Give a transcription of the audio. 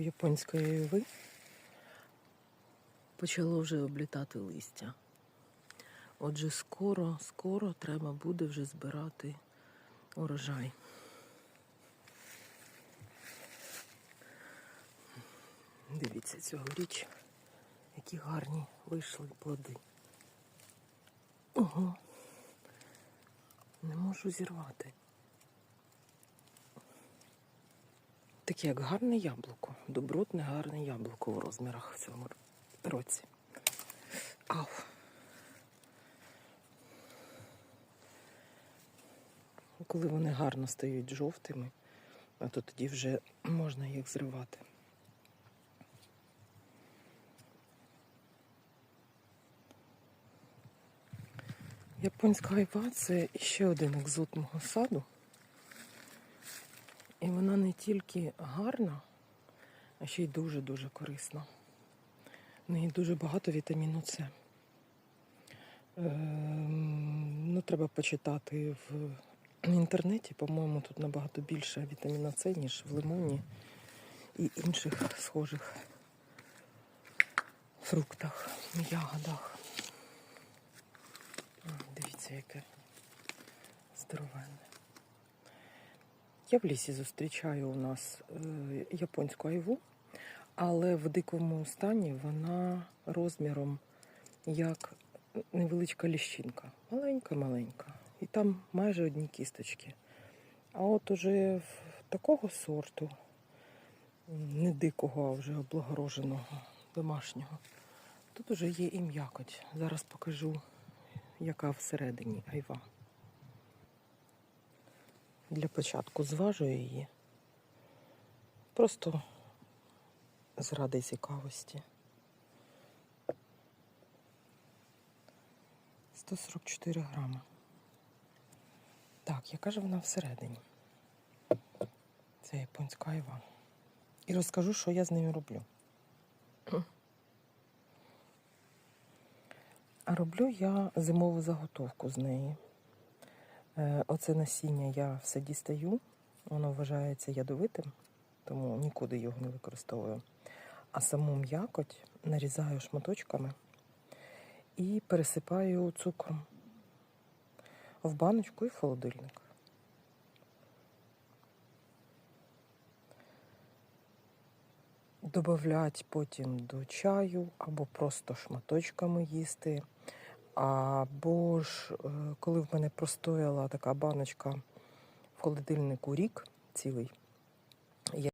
японської айви почало вже облітати листя. Отже, скоро, скоро треба буде вже збирати урожай. Дивіться цьогоріч, які гарні вийшли плоди. Ого. Не можу зірвати. Таке як гарне яблуко. Добротне гарне яблуко в розмірах в цьому році. Ау. Коли вони гарно стають жовтими, а то тоді вже можна їх зривати. Японська айва це ще один екзот мого саду. І вона не тільки гарна, а ще й дуже-дуже корисна. В неї дуже багато вітаміну С. Ем, ну, треба почитати в інтернеті. По-моєму, тут набагато більше вітаміна С, ніж в лимоні і інших схожих фруктах, ягодах. Дивіться, яке здоровенне. Я в лісі зустрічаю у нас е, японську айву, але в дикому стані вона розміром як невеличка ліщинка. Маленька-маленька. І там майже одні кісточки. А от уже в такого сорту, не дикого, а вже облагороженого, домашнього, тут уже є і м'якоть. Зараз покажу, яка всередині айва. Для початку зважую її. Просто зради цікавості. 144 грама. Так, яка ж вона всередині? Це японська айва. І розкажу, що я з нею роблю. А роблю я зимову заготовку з неї. Е, Оце насіння я все дістаю, воно вважається ядовитим, тому нікуди його не використовую. А саму м'якоть нарізаю шматочками і пересипаю цукром в баночку і в холодильник. Добавлять потім до чаю або просто шматочками їсти. Або ж, е, коли в мене простояла така баночка в холодильнику рік цілий,